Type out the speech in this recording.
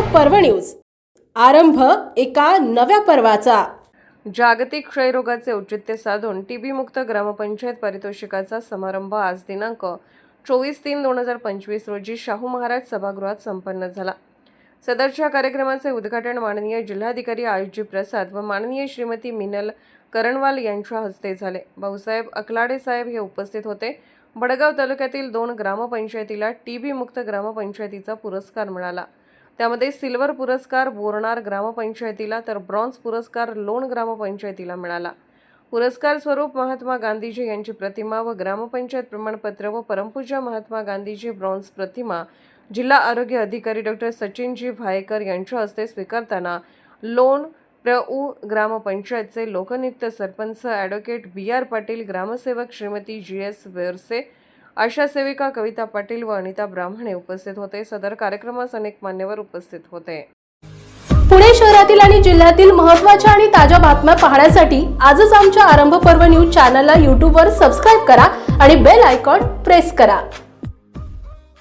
पर्व न्यूज. आरंभ एका नव्या पर्वाचा. जागतिक क्षयरोगाचे औचित्य साधून टीबी मुक्त ग्रामपंचायत पारितोषिकाचा समारंभ आज दिनांक चोवीस तीन दोन हजार पंचवीस रोजी शाहू महाराज सभागृहात संपन्न झाला. सदरच्या कार्यक्रमाचे उद्घाटन माननीय जिल्हाधिकारी आयुषजी प्रसाद व माननीय श्रीमती मिनल करणवाल यांच्या हस्ते झाले. भाऊसाहेब अकलाडे साहेब हे उपस्थित होते. बडगाव तालुक्यातील दोन ग्रामपंचायतीला टीबी मुक्त ग्रामपंचायतीचा पुरस्कार मिळाला. त्यामध्ये सिल्वर पुरस्कार बोरणार ग्रामपंचायतीला तर ब्रॉन्झ पुरस्कार लोण ग्रामपंचायतीला मिळाला. पुरस्कार स्वरूप महात्मा गांधीजी यांची प्रतिमा व ग्रामपंचायत प्रमाणपत्र व परमपूजा महात्मा गांधीजी ब्रॉन्झ प्रतिमा जिल्हा आरोग्य अधिकारी डॉक्टर सचिनजी भायेकर यांच्या हस्ते स्वीकारताना लोण प्र उ ग्रामपंचायतचे लोकनियुक्त sarpanch advocate B R Patil ग्रामसेवक श्रीमती जी एस वेरसे आशा सेविका कविता पाटील व अनिता ब्राह्मणे उपस्थित होते. सदर कार्यक्रमास अनेक मान्यवर उपस्थित होते. पुणे शहरातील आणि जिल्ह्यातील महत्त्वाच्या आणि ताज्या बातम्या पाहण्यासाठी आजच आमच्या आरंभ पर्व न्यूज चॅनलला यूट्यूबवर सबस्क्राईब करा आणि बेल आयकॉन प्रेस करा.